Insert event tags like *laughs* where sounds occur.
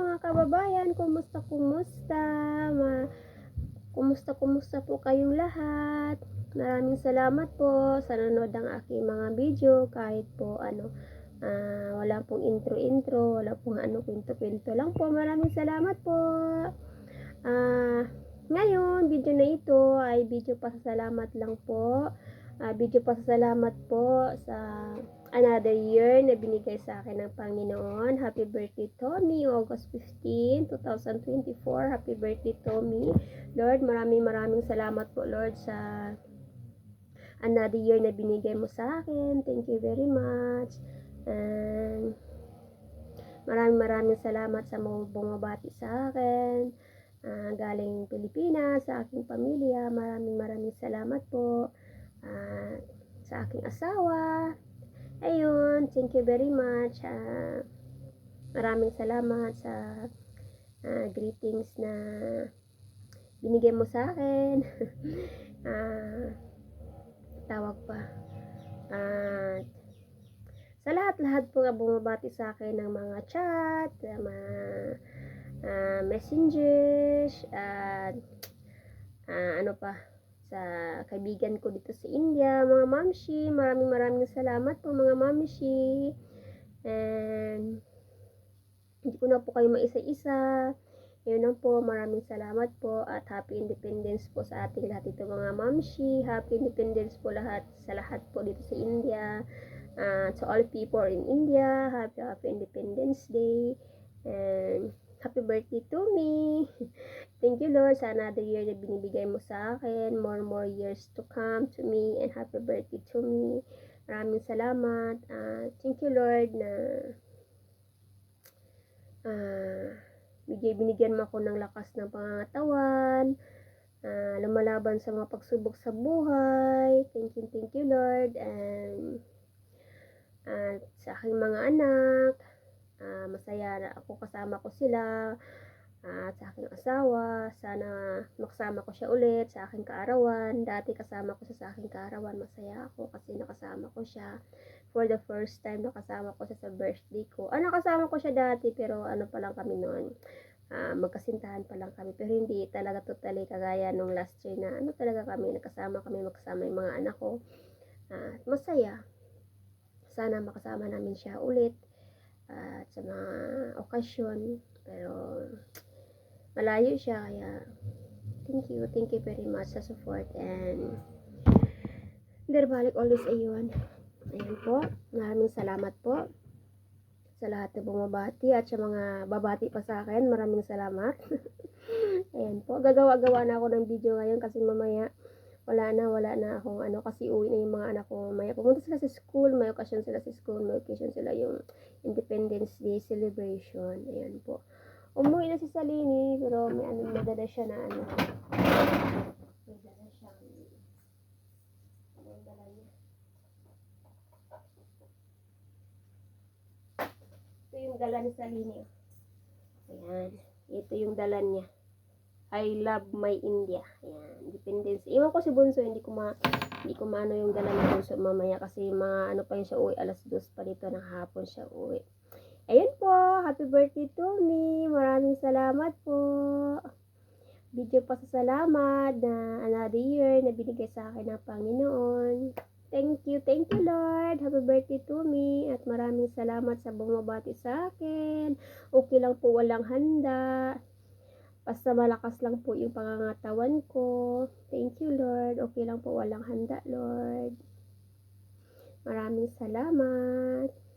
mga kababayan, kumusta kumusta? Ma kumusta kumusta po kayong lahat? Maraming salamat po sa nanonood ng aking mga video kahit po ano ah, wala pong intro-intro, wala pong ano kwento-kwento lang po. Maraming salamat po. Ah, ngayon, video na ito ay video pasasalamat lang po. Ah, video pasasalamat po sa another year na binigay sa akin ng Panginoon. Happy birthday, Tommy. August 15, 2024. Happy birthday, Tommy. Lord, maraming maraming salamat po, Lord, sa another year na binigay mo sa akin. Thank you very much. And maraming maraming salamat sa mga bumabati sa akin. Ah, galing Pilipinas, sa aking pamilya. Maraming maraming salamat po. Ah, sa aking asawa. Ayun, thank you very much. Ah, maraming salamat sa ah, greetings na binigay mo sa akin. *laughs* Ah, tawag pa. At sa lahat-lahat po na bumabati sa akin ng mga chat, mga ah, messengers, at ah, ano pa, sa kaibigan ko dito sa India, mga mamshi, maraming maraming salamat po mga mamshi. And hindi ko na po kayo maisa-isa. Yun lang po, maraming salamat po at happy independence po sa ating lahat ito mga mamshi. Happy independence po lahat sa lahat po dito sa India. Uh, to all people in India, happy happy Independence Day. And happy birthday to me. *laughs* Thank you Lord sa another year na binibigay mo sa akin. More more years to come to me and happy birthday to me. Maraming salamat. Ah, thank you Lord na ah, bigay binigyan mo ako ng lakas ng pangangatawan. ah, lumalaban sa mga pagsubok sa buhay. Thank you, thank you Lord. And at sa aking mga anak, ah, masaya na ako kasama ko sila at sa aking asawa, sana makasama ko siya ulit sa aking kaarawan. Dati kasama ko siya sa aking kaarawan, masaya ako kasi nakasama ko siya for the first time nakasama ko siya sa birthday ko. Ah, nakasama ko siya dati pero ano pa lang kami noon. Ah, magkasintahan pa lang kami pero hindi talaga totally kagaya nung last year na ano talaga kami nakasama kami magkasama yung mga anak ko. At masaya. Sana makasama namin siya ulit at sa mga okasyon. Pero malayo siya kaya thank you thank you very much sa support and balik always ayun. Ayun po maraming salamat po sa lahat na bumabati at sa mga babati pa sa akin. Maraming salamat. *laughs* Ayan po gagawa-gawa na ako ng video ngayon kasi mamaya wala na, wala na akong ano, kasi uwi na yung mga anak ko. May pumunta sila sa school, may okasyon sila sa school, may occasion sila yung Independence Day celebration. Ayan po. Umuwi na si Salini, pero may ano, may dala siya na ano. May dala siya. Ano yung dala niya? Ito yung dala ni Salini. Ayan. Ito yung dala niya. I love my India. Ayan, independence. Iwan ko si Bunso, hindi ko ma hindi ko maano yung dala ni Bunso mamaya kasi mga ano pa yun siya uwi, alas dos pa dito ng hapon siya uwi. Ayun po, happy birthday to me. Maraming salamat po. Video pa sa salamat na another year na binigay sa akin ng Panginoon. Thank you, thank you Lord. Happy birthday to me. At maraming salamat sa bumabati sa akin. Okay lang po walang handa. Basta malakas lang po yung pangangatawan ko. Thank you, Lord. Okay lang po, walang handa, Lord. Maraming salamat.